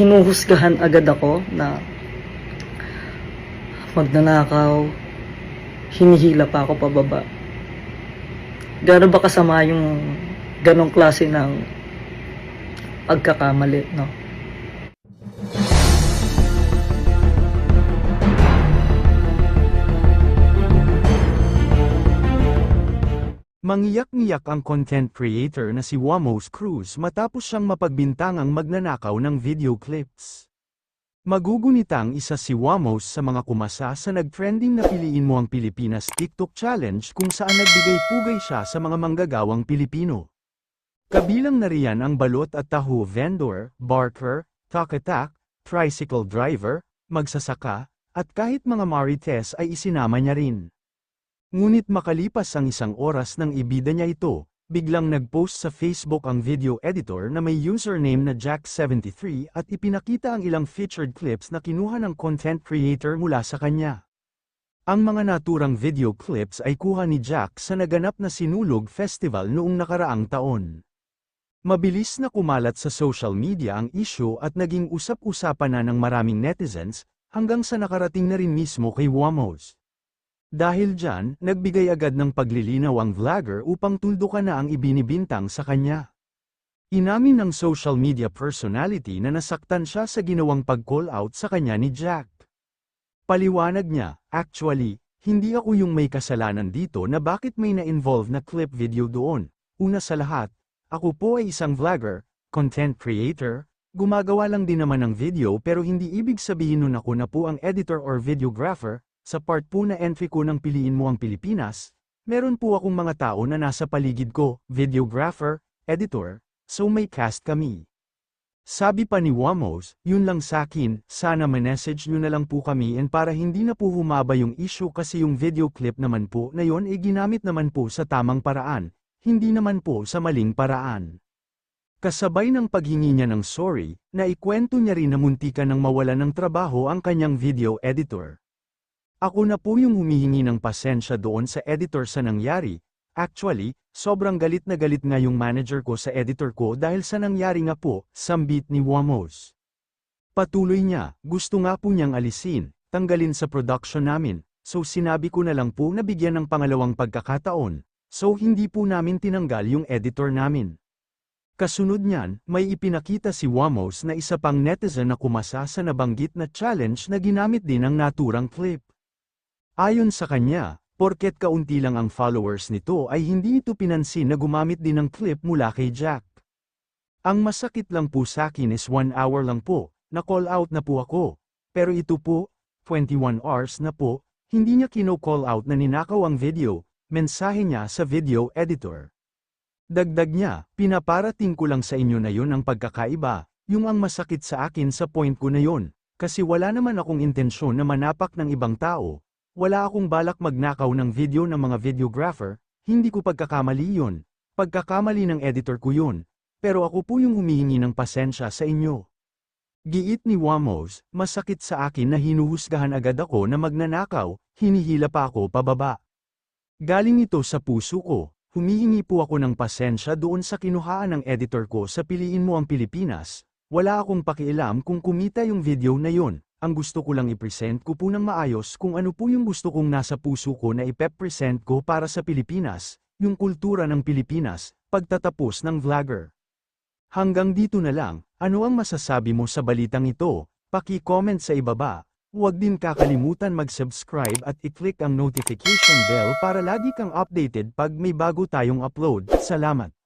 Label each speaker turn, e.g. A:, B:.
A: hinuhusgahan agad ako na magnanakaw, hinihila pa ako pababa. Gano'n ba kasama yung ganong klase ng pagkakamali, no?
B: Mangiyak-ngiyak ang content creator na si Wamos Cruz matapos siyang mapagbintangang magnanakaw ng video clips. Magugunitang isa si Wamos sa mga kumasa sa nag-trending na Piliin Mo ang Pilipinas TikTok Challenge kung saan nagbigay-pugay siya sa mga manggagawang Pilipino. Kabilang na riyan ang balot at taho vendor, barker, takatak, tricycle driver, magsasaka, at kahit mga marites ay isinama niya rin. Ngunit makalipas ang isang oras nang ibida niya ito, biglang nag-post sa Facebook ang video editor na may username na Jack73 at ipinakita ang ilang featured clips na kinuha ng content creator mula sa kanya. Ang mga naturang video clips ay kuha ni Jack sa naganap na Sinulog Festival noong nakaraang taon. Mabilis na kumalat sa social media ang issue at naging usap-usapan na ng maraming netizens, hanggang sa nakarating na rin mismo kay Wamos. Dahil dyan, nagbigay agad ng paglilinaw ang vlogger upang tuldukan na ang ibinibintang sa kanya. Inamin ng social media personality na nasaktan siya sa ginawang pag-call out sa kanya ni Jack. Paliwanag niya, actually, hindi ako yung may kasalanan dito na bakit may na-involve na clip video doon. Una sa lahat, ako po ay isang vlogger, content creator, gumagawa lang din naman ng video pero hindi ibig sabihin nun ako na po ang editor or videographer, sa part po na entry ko ng Piliin Mo ang Pilipinas, meron po akong mga tao na nasa paligid ko, videographer, editor, so may cast kami. Sabi pa ni Wamos, yun lang sakin, sana ma-message nyo na lang po kami and para hindi na po humaba yung issue kasi yung video clip naman po na yon ay ginamit naman po sa tamang paraan, hindi naman po sa maling paraan. Kasabay ng paghingi niya ng sorry, na ikwento niya rin na muntikan ng mawala ng trabaho ang kanyang video editor. Ako na po yung humihingi ng pasensya doon sa editor sa nangyari. Actually, sobrang galit na galit nga yung manager ko sa editor ko dahil sa nangyari nga po, sambit ni Wamos. Patuloy niya, gusto nga po niyang alisin, tanggalin sa production namin, so sinabi ko na lang po na bigyan ng pangalawang pagkakataon, so hindi po namin tinanggal yung editor namin. Kasunod niyan, may ipinakita si Wamos na isa pang netizen na kumasa sa nabanggit na challenge na ginamit din ang naturang clip. Ayon sa kanya, porket kaunti lang ang followers nito ay hindi ito pinansin na gumamit din ng clip mula kay Jack. Ang masakit lang po sa akin is 1 hour lang po, na call out na po ako. Pero ito po, 21 hours na po, hindi niya kino-call out na ninakaw ang video, mensahe niya sa video editor. Dagdag niya, pinaparating ko lang sa inyo na yun ang pagkakaiba, yung ang masakit sa akin sa point ko na yun, kasi wala naman akong intensyon na manapak ng ibang tao, wala akong balak magnakaw ng video ng mga videographer, hindi ko pagkakamali yun. Pagkakamali ng editor ko yun. Pero ako po yung humihingi ng pasensya sa inyo. Giit ni Wamos, masakit sa akin na hinuhusgahan agad ako na magnanakaw, hinihila pa ako pababa. Galing ito sa puso ko, humihingi po ako ng pasensya doon sa kinuhaan ng editor ko sa Piliin Mo ang Pilipinas, wala akong pakialam kung kumita yung video na yun, ang gusto ko lang i-present ko po ng maayos kung ano po yung gusto kong nasa puso ko na ipep-present ko para sa Pilipinas, yung kultura ng Pilipinas, pagtatapos ng vlogger. Hanggang dito na lang, ano ang masasabi mo sa balitang ito? Paki-comment sa ibaba. Huwag din kakalimutan mag-subscribe at i-click ang notification bell para lagi kang updated pag may bago tayong upload. Salamat!